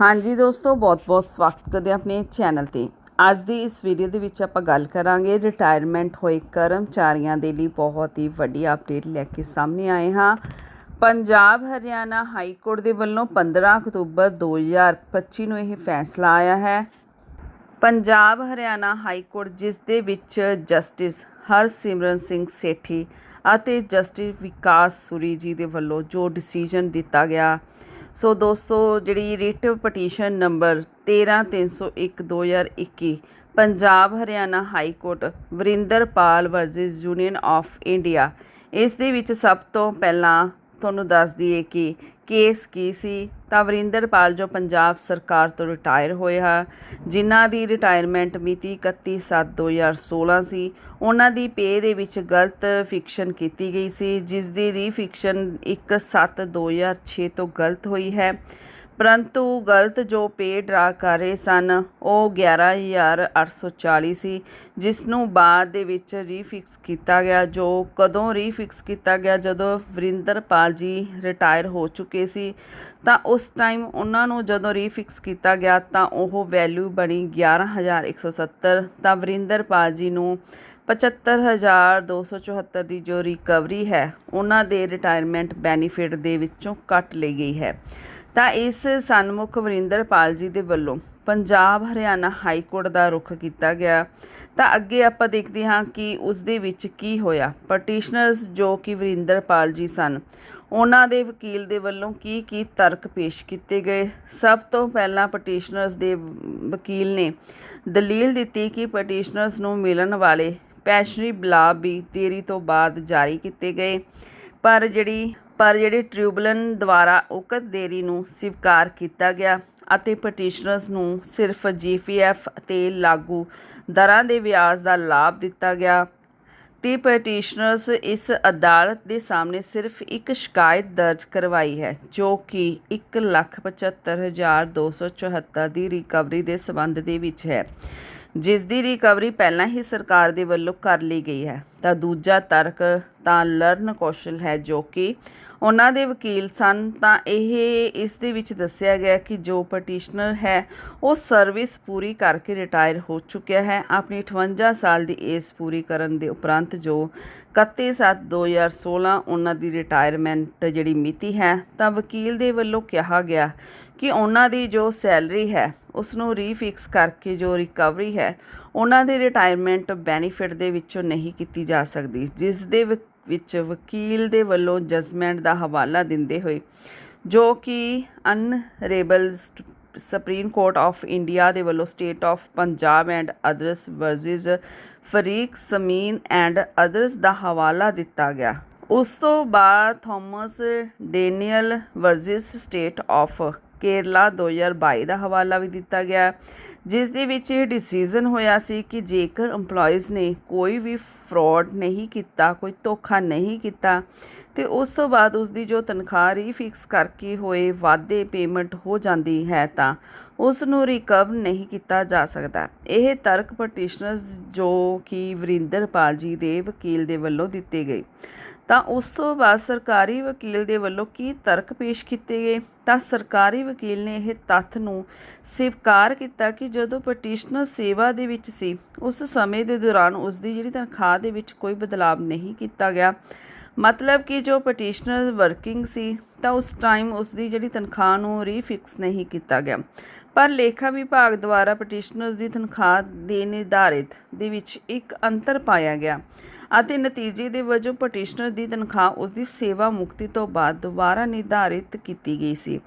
ਹਾਂਜੀ ਦੋਸਤੋ ਬਹੁਤ-ਬਹੁਤ ਸਵਾਗਤ ਕਰਦੇ ਹਾਂ ਆਪਣੇ ਚੈਨਲ ਤੇ। ਅੱਜ ਦੀ ਇਸ ਵੀਡੀਓ ਦੇ ਵਿੱਚ ਆਪਾਂ ਗੱਲ ਕਰਾਂਗੇ ਰਿਟਾਇਰਮੈਂਟ ਹੋਏ ਕਰਮਚਾਰੀਆਂ ਦੇ ਲਈ ਬਹੁਤ ਹੀ ਵੱਡੀ ਅਪਡੇਟ ਲੈ ਕੇ ਸਾਹਮਣੇ ਆਏ ਹਾਂ। ਪੰਜਾਬ, ਹਰਿਆਣਾ ਹਾਈ ਕੋਰਟ ਦੇ ਵੱਲੋਂ 15 ਅਕਤੂਬਰ 2025 ਨੂੰ ਇਹ ਫੈਸਲਾ ਆਇਆ ਹੈ। ਪੰਜਾਬ, ਹਰਿਆਣਾ ਹਾਈ ਕੋਰਟ, ਜਿਸ ਦੇ ਵਿੱਚ ਜਸਟਿਸ ਹਰਸਿਮਰਨ ਸਿੰਘ ਸੇਠੀ ਅਤੇ ਜਸਟਿਸ ਵਿਕਾਸ ਸੁਰੀ ਜੀ ਦੇ ਵੱਲੋਂ ਜੋ ਡਿਸੀਜਨ ਦਿੱਤਾ ਗਿਆ ਸੋ ਦੋਸਤੋ, ਜਿਹੜੀ writ petition number 13301 2021 Punjab, Haryana high court Varinderpal versus union of India ਇਸ ਦੇ ਵਿੱਚ ਸਭ ਤੋਂ ਪਹਿਲਾਂ ਤੁਹਾਨੂੰ ਦੱਸ ਦਈਏ ਕਿ ਕੇਸ ਕੀ ਸੀ? ਤਾਂ ਵਰਿੰਦਰਪਾਲ ਜੋ ਪੰਜਾਬ ਸਰਕਾਰ ਤੋਂ ਰਿਟਾਇਰ ਹੋਏ ਹਨ ਜਿਨ੍ਹਾਂ ਦੀ ਰਿਟਾਇਰਮੈਂਟ ਮਿਤੀ 31/7/2016 ਸੀ, ਉਹਨਾਂ ਦੀ ਪੇ ਦੇ ਵਿੱਚ ਗਲਤ ਫਿਕਸ਼ਨ ਕੀਤੀ ਗਈ ਸੀ ਜਿਸ ਦੀ ਰੀਫਿਕਸ਼ਨ 1/7/2006 ਤੋਂ ਗਲਤ ਹੋਈ ਹੈ। ਪਰੰਤੂ ਗਲਤ ਜੋ ਪੇ ਡਰਾ ਕਰ ਰਹੇ ਸਨ, ਉਹ 11840 ਸੀ ਜਿਸ ਨੂੰ ਬਾਅਦ ਦੇ ਵਿੱਚ ਰੀਫਿਕਸ ਕੀਤਾ ਗਿਆ, ਜੋ ਕਦੋਂ ਰੀਫਿਕਸ ਕੀਤਾ ਗਿਆ, ਜਦੋਂ ਵਰਿੰਦਰਪਾਲ ਜੀ ਰਿਟਾਇਰ ਹੋ ਚੁੱਕੇ ਸੀ, ਤਾਂ ਉਸ ਟਾਈਮ ਉਹਨਾਂ ਨੂੰ ਜਦੋਂ ਰੀਫਿਕਸ ਕੀਤਾ ਗਿਆ, ਤਾਂ ਉਹ ਵੈਲਿਊ ਬਣੀ 11170 ਤਾਂ ਵਰਿੰਦਰਪਾਲ ਜੀ ਨੂੰ 75274 ਦੀ ਜੋ ਰਿਕਵਰੀ ਹੈ, ਉਹਨਾਂ ਦੇ ਰਿਟਾਇਰਮੈਂਟ ਬੈਨੀਫਿਟ ਦੇ ਵਿੱਚੋਂ ਕੱਟ ਲਈ ਗਈ ਹੈ। ਤਾਂ ਇਸ ਸਨਮੁਖ ਵਰਿੰਦਰਪਾਲ ਜੀ ਦੇ ਵੱਲੋਂ ਪੰਜਾਬ ਹਰਿਆਣਾ ਹਾਈ ਕੋਰਟ ਦਾ ਰੁਖ ਕੀਤਾ ਗਿਆ। ਤਾਂ ਅੱਗੇ ਆਪਾਂ ਦੇਖਦੇ ਹਾਂ ਕਿ ਉਸ ਦੇ ਵਿੱਚ ਕੀ ਹੋਇਆ। ਪਟੀਸ਼ਨਰਸ ਜੋ ਕਿ ਵਰਿੰਦਰਪਾਲ ਜੀ ਸਨ, ਉਹਨਾਂ ਦੇ ਵਕੀਲ ਦੇ ਵੱਲੋਂ ਕੀ ਕੀ ਤਰਕ ਪੇਸ਼ ਕੀਤੇ ਗਏ। ਸਭ ਤੋਂ ਪਹਿਲਾਂ ਪਟੀਸ਼ਨਰਸ ਦੇ ਵਕੀਲ ਨੇ ਦਲੀਲ ਦਿੱਤੀ ਕਿ ਪਟੀਸ਼ਨਰਸ ਨੂੰ ਮਿਲਣ ਵਾਲੇ ਪੈਸ਼ਨਰੀ ਬਲਾਬ ਵੀ ਦੇਰੀ ਤੋਂ ਬਾਅਦ ਜਾਰੀ ਕੀਤੇ ਗਏ। ਪਰ ਜਿਹੜੀ ਪਰ ਜਿਹੜੇ ਟ੍ਰਿਬਿਊਨਲ ਦੁਆਰਾ ਉਕਤ ਦੇਰੀ ਨੂੰ ਸਵੀਕਾਰ ਕੀਤਾ ਗਿਆ ਅਤੇ ਪਟੀਸ਼ਨਰਸ ਨੂੰ ਸਿਰਫ ਜੀਪੀਐਫ ਤੇ ਲਾਗੂ ਦਰਾਂ ਦੇ ਵਿਆਜ ਦਾ ਲਾਭ ਦਿੱਤਾ ਗਿਆ, ਤੇ ਪਟੀਸ਼ਨਰਸ ਇਸ ਅਦਾਲਤ ਦੇ ਸਾਹਮਣੇ ਸਿਰਫ ਇੱਕ ਸ਼ਿਕਾਇਤ ਦਰਜ ਕਰਵਾਈ ਹੈ, ਜੋ ਕਿ 175274 ਦੀ ਰਿਕਵਰੀ ਦੇ ਸਬੰਧ ਦੇ ਵਿੱਚ ਹੈ। ਜਿਸ ਦੀ ਰਿਕਵਰੀ ਪਹਿਲਾਂ ਹੀ ਸਰਕਾਰ ਦੇ ਵੱਲੋਂ ਕਰ ਲਈ ਗਈ ਹੈ। ਤਾਂ ਦੂਜਾ ਤਰਕ ਤਾਂ ਲਰਨ ਕੌਸ਼ਲ ਹੈ ਜੋ ਕਿ ਉਹਨਾਂ ਦੇ ਵਕੀਲ ਸਨ। ਤਾਂ ਇਹ ਇਸ ਦੇ ਵਿੱਚ ਦੱਸਿਆ ਗਿਆ ਕਿ ਜੋ ਪਟੀਸ਼ਨਰ ਹੈ, ਉਹ ਸਰਵਿਸ ਪੂਰੀ ਕਰਕੇ ਰਿਟਾਇਰ ਹੋ ਚੁੱਕਿਆ ਹੈ। ਆਪਣੀ 58 ਸਾਲ ਦੀ ਏਜ ਪੂਰੀ ਕਰਨ ਦੇ ਉਪਰੰਤ ਜੋ 31/7/2016 ਉਹਨਾਂ ਦੀ ਰਿਟਾਇਰਮੈਂਟ ਜਿਹੜੀ ਮਿਤੀ ਹੈ, ਤਾਂ ਵਕੀਲ ਦੇ ਵੱਲੋਂ ਕਿਹਾ ਗਿਆ ਕਿ ਉਹਨਾਂ ਦੀ ਜੋ ਸੈਲਰੀ ਹੈ ਉਸ ਨੂੰ ਰੀਫਿਕਸ ਕਰਕੇ ਜੋ ਰਿਕਵਰੀ ਹੈ, ਉਹਨਾਂ ਦੇ ਰਿਟਾਇਰਮੈਂਟ ਬੈਨੀਫਿਟ ਦੇ ਵਿੱਚੋਂ ਨਹੀਂ ਕੀਤੀ ਜਾ ਸਕਦੀ, ਜਿਸ ਦੇ ਵ- ਵਿੱਚ ਵਕੀਲ ਦੇ ਵੱਲੋਂ ਜਜਮੈਂਟ ਦਾ ਹਵਾਲਾ ਦਿੰਦੇ ਹੋਏ, ਜੋ ਕਿ honourable supreme court of India ਦੇ ਵੱਲੋਂ state of Punjab and others versus freak ਸਮੀਨ and others ਦਾ ਹਵਾਲਾ ਦਿੱਤਾ ਗਿਆ। ਉਸ ਤੋਂ ਬਾਅਦ Thomas Daniel versus state of Kerala 2022 ਦਾ ਹਵਾਲਾ ਵੀ ਦਿੱਤਾ ਗਿਆ ਜਿਸ ਦੇ ਵਿੱਚ ਇਹ ਡਿਸੀਜਨ ਹੋਇਆ ਸੀ ਕਿ ਜੇਕਰ EMPLOYEES ਨੇ ਕੋਈ ਵੀ ਫਰਾਡ ਨਹੀਂ ਕੀਤਾ, ਕੋਈ ਧੋਖਾ ਨਹੀਂ ਕੀਤਾ, ਤੇ ਉਸ ਤੋਂ ਬਾਅਦ ਉਸ ਦੀ ਜੋ ਤਨਖਾਹ ਰੀਫਿਕਸ ਕਰਕੇ ਹੋਏ ਵਾਧੇ ਪੇਮੈਂਟ ਹੋ ਜਾਂਦੀ ਹੈ, ਤਾਂ ਉਸ ਨੂੰ ਰਿਕਵਰ ਨਹੀਂ ਕੀਤਾ ਜਾ ਸਕਦਾ। ਇਹ ਤਰਕ ਪਟੀਸ਼ਨਰਸ ਜੋ ਕਿ ਵਰਿੰਦਰਪਾਲ ਜੀ ਦੇ ਵਕੀਲ ਦੇ ਵੱਲੋਂ ਦਿੱਤੇ ਗਏ। ਤਾਂ ਉਸ ਤੋਂ ਬਾਅਦ ਸਰਕਾਰੀ ਵਕੀਲ ਦੇ ਵੱਲੋਂ ਕੀ ਤਰਕ ਪੇਸ਼ ਕੀਤੇ ਗਏ? ਤਾਂ ਸਰਕਾਰੀ ਵਕੀਲ ਨੇ ਇਹ ਤੱਥ ਨੂੰ ਸਵੀਕਾਰ ਕੀਤਾ ਕਿ ਜਦੋਂ ਪਟੀਸ਼ਨਰ ਸੇਵਾ ਦੇ ਵਿੱਚ ਸੀ, ਉਸ ਸਮੇਂ ਦੇ ਦੌਰਾਨ ਉਸ ਦੀ ਜਿਹੜੀ ਤਨਖਾਹ ਦੇ ਵਿੱਚ ਕੋਈ ਬਦਲਾਅ ਨਹੀਂ ਕੀਤਾ ਗਿਆ। ਮਤਲਬ ਕਿ ਜੋ ਪਟੀਸ਼ਨਰ ਵਰਕਿੰਗ ਸੀ, ਤਾਂ ਉਸ ਟਾਈਮ ਉਸ ਦੀ ਜਿਹੜੀ ਤਨਖਾਹ ਨੂੰ ਰੀਫਿਕਸ ਨਹੀਂ ਕੀਤਾ ਗਿਆ। ਪਰ ਲੇਖਾ ਵਿਭਾਗ ਦੁਆਰਾ ਪਟੀਸ਼ਨਰਸ ਦੀ ਤਨਖਾਹ ਦੇ ਨਿਰਧਾਰਿਤ ਦੇ ਵਿੱਚ ਇੱਕ ਅੰਤਰ ਪਾਇਆ ਗਿਆ ਅਤੇ ਨਤੀਜੇ ਦੇ ਵਜੋਂ ਪਟੀਸ਼ਨਰ ਦੀ ਤਨਖਾਹ ਉਸ ਦੀ ਸੇਵਾ ਮੁਕਤੀ ਤੋਂ ਬਾਅਦ ਦੁਬਾਰਾ ਨਿਰਧਾਰਿਤ ਕੀਤੀ ਗਈ ਸੀ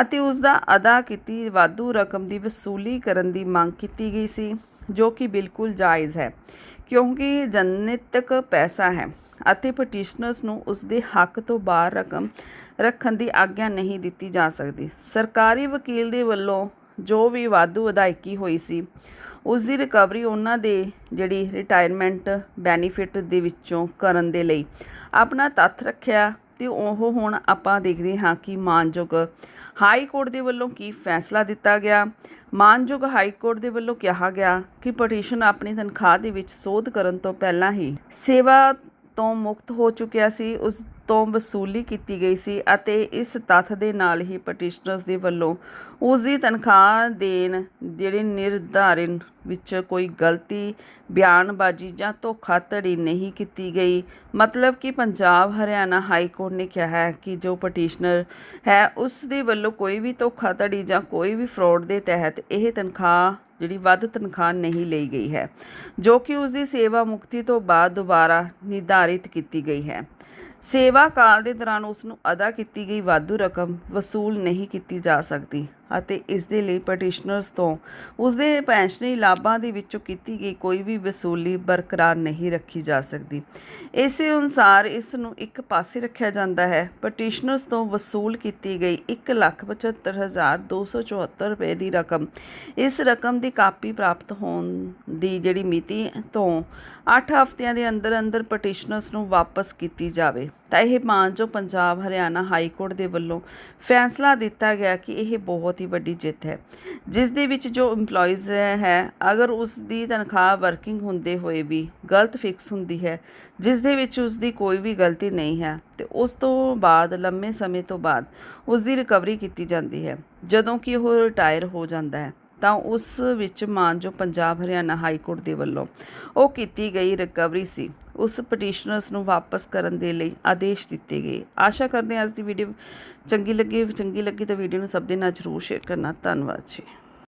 ਅਤੇ ਉਸ ਦਾ ਅਦਾ ਕੀਤੀ ਵਾਧੂ ਰਕਮ ਦੀ ਵਸੂਲੀ ਕਰਨ ਦੀ ਮੰਗ ਕੀਤੀ ਗਈ ਸੀ, ਜੋ ਕਿ ਬਿਲਕੁਲ ਜਾਇਜ਼ ਹੈ, ਕਿਉਂਕਿ ਜਨਤਕ ਪੈਸਾ ਹੈ ਅਤੇ ਪਟੀਸ਼ਨਰਸ ਨੂੰ ਉਸ ਦੇ ਹੱਕ ਤੋਂ ਬਾਹਰ ਰਕਮ ਰੱਖਣ ਦੀ ਆਗਿਆ ਨਹੀਂ ਦਿੱਤੀ ਜਾ ਸਕਦੀ। ਸਰਕਾਰੀ ਵਕੀਲ ਦੇ ਵੱਲੋਂ ਜੋ ਵੀ ਵਾਧੂ ਅਦਾਇਗੀ ਹੋਈ ਸੀ, ਉਸ ਦੀ ਰਿਕਵਰੀ ਉਹਨਾਂ ਦੇ ਜਿਹੜੀ ਰਿਟਾਇਰਮੈਂਟ ਬੈਨੀਫਿਟ ਦੇ ਵਿੱਚੋਂ ਕਰਨ ਦੇ ਲਈ ਆਪਣਾ ਤੱਥ ਰੱਖਿਆ ਤੇ ਉਹ ਹੁਣ ਆਪਾਂ ਦੇਖਦੇ ਹਾਂ ਕਿ ਮਾਨਯੋਗ ਹਾਈ ਕੋਰਟ ਦੇ ਵੱਲੋਂ ਕੀ ਫੈਸਲਾ ਦਿੱਤਾ ਗਿਆ। ਮਾਨਯੋਗ ਹਾਈ ਕੋਰਟ ਦੇ ਵੱਲੋਂ ਕਿਹਾ ਗਿਆ ਕਿ ਪਟੀਸ਼ਨ ਆਪਣੀ ਤਨਖਾਹ ਦੇ ਵਿੱਚ ਸੋਧ ਕਰਨ ਤੋਂ ਪਹਿਲਾਂ ਹੀ ਸੇਵਾ ਤੋਂ ਮੁਕਤ ਹੋ ਚੁੱਕਿਆ ਸੀ, ਉਸ ਤੋਂ ਵਸੂਲੀ ਕੀਤੀ ਗਈ ਸੀ ਅਤੇ ਇਸ ਤੱਥ ਦੇ ਨਾਲ ਹੀ ਪਟੀਸ਼ਨਰਸ ਦੇ ਵੱਲੋਂ ਉਸ ਦੀ ਤਨਖਾਹ ਦੇਣ ਜਿਹੜੇ ਨਿਰਧਾਰਨ ਵਿੱਚ ਕੋਈ ਗਲਤੀ, ਬਿਆਨਬਾਜ਼ੀ ਜਾਂ ਧੋਖਾਧੜੀ ਨਹੀਂ ਕੀਤੀ ਗਈ। ਮਤਲਬ ਕਿ ਪੰਜਾਬ ਹਰਿਆਣਾ ਹਾਈ ਕੋਰਟ ਨੇ ਕਿਹਾ ਹੈ ਕਿ ਜੋ ਪਟੀਸ਼ਨਰ ਹੈ ਉਸ ਦੇ ਵੱਲੋਂ ਕੋਈ ਵੀ ਧੋਖਾਧੜੀ ਜਾਂ ਕੋਈ ਵੀ ਫਰਾਡ ਦੇ ਤਹਿਤ ਇਹ ਤਨਖਾਹ ਜਿਹੜੀ ਵੱਧ ਤਨਖਾਹ ਨਹੀਂ ਲਈ ਗਈ ਹੈ, ਜੋ ਕਿ ਉਸ ਦੀ ਸੇਵਾ ਮੁਕਤੀ ਤੋਂ ਬਾਅਦ ਦੁਬਾਰਾ ਨਿਰਧਾਰਿਤ ਕੀਤੀ ਗਈ ਹੈ। ਸੇਵਾ ਕਾਲ ਦੇ ਦੌਰਾਨ ਉਸ ਨੂੰ ਅਦਾ ਕੀਤੀ ਗਈ ਵਾਧੂ ਰਕਮ ਵਸੂਲ ਨਹੀਂ ਕੀਤੀ ਜਾ ਸਕਦੀ। ਅਤੇ ਇਸ ਦੇ ਲਈ ਪਟੀਸ਼ਨਰਸ ਤੋਂ ਉਸ ਦੇ ਪੈਨਸ਼ਨਰੀ ਲਾਭਾਂ ਦੇ ਵਿੱਚੋਂ ਕੀਤੀ ਗਈ ਕੋਈ ਵੀ ਵਸੂਲੀ ਬਰਕਰਾਰ ਨਹੀਂ ਰੱਖੀ ਜਾ ਸਕਦੀ। ਇਸੇ ਅਨੁਸਾਰ ਇਸ ਨੂੰ ਇੱਕ ਪਾਸੇ ਰੱਖਿਆ ਜਾਂਦਾ ਹੈ। ਪਟੀਸ਼ਨਰਸ ਤੋਂ ਵਸੂਲ ਕੀਤੀ ਗਈ 175274 ਰੁਪਏ ਦੀ ਰਕਮ, ਇਸ ਰਕਮ ਦੀ ਕਾਪੀ ਪ੍ਰਾਪਤ ਹੋਣ ਦੀ ਜਿਹੜੀ ਮਿਤੀ ਤੋਂ 8 ਹਫ਼ਤਿਆਂ ਦੇ ਅੰਦਰ ਅੰਦਰ ਪਟੀਸ਼ਨਰਸ ਨੂੰ ਵਾਪਸ ਕੀਤੀ ਜਾਵੇ। ਤਾਂ ਇਹ ਮਾਨਜੋ ਪੰਜਾਬ ਹਰਿਆਣਾ ਹਾਈ ਕੋਰਟ ਦੇ ਵੱਲੋਂ ਫੈਸਲਾ ਦਿੱਤਾ ਗਿਆ ਕਿ ਇਹ ਬਹੁਤ ਹੀ ਵੱਡੀ ਜਿੱਤ ਹੈ। ਜਿਸ ਦੇ ਵਿੱਚ ਜੋ EMPLOYEES ਹੈ, ਅਗਰ ਉਸ ਦੀ ਤਨਖਾਹ ਵਰਕਿੰਗ ਹੁੰਦੇ ਹੋਏ ਵੀ ਗਲਤ ਫਿਕਸ ਹੁੰਦੀ ਹੈ, ਜਿਸ ਦੇ ਵਿੱਚ ਉਸ ਦੀ ਕੋਈ ਵੀ ਗਲਤੀ ਨਹੀਂ ਹੈ, ਤੇ ਉਸ ਤੋਂ ਬਾਅਦ, ਲੰਮੇ ਸਮੇਂ ਤੋਂ ਬਾਅਦ ਉਸ ਦੀ ਰਿਕਵਰੀ ਕੀਤੀ ਜਾਂਦੀ ਹੈ। ਜਦੋਂ ਕਿ ਉਹ ਰਿਟਾਇਰ ਹੋ ਜਾਂਦਾ ਹੈ। ਤਾਂ ਉਸ ਵਿੱਚ ਮਾਨ ਜੋ ਪੰਜਾਬ ਹਰਿਆਣਾ ਹਾਈ ਕੋਰਟ ਦੇ ਵੱਲੋਂ ਉਹ ਕੀਤੀ ਗਈ ਰਿਕਵਰੀ ਸੀ। ਉਸ ਪਟੀਸ਼ਨਰਸ ਨੂੰ ਵਾਪਸ ਕਰਨ ਦੇ ਲਈ ਆਦੇਸ਼ ਦਿੱਤੇ ਗਏ। ਆਸ਼ਾ ਕਰਦੇ ਹਾਂ ਅੱਜ ਦੀ ਵੀਡੀਓ ਚੰਗੀ ਲੱਗੀ ਚੰਗੀ ਲੱਗੀ ਤਾਂ ਵੀਡੀਓ ਨੂੰ ਸਭ ਦੇ ਨਾਲ ਜ਼ਰੂਰ ਸ਼ੇਅਰ ਕਰਨਾ। ਧੰਨਵਾਦ ਜੀ।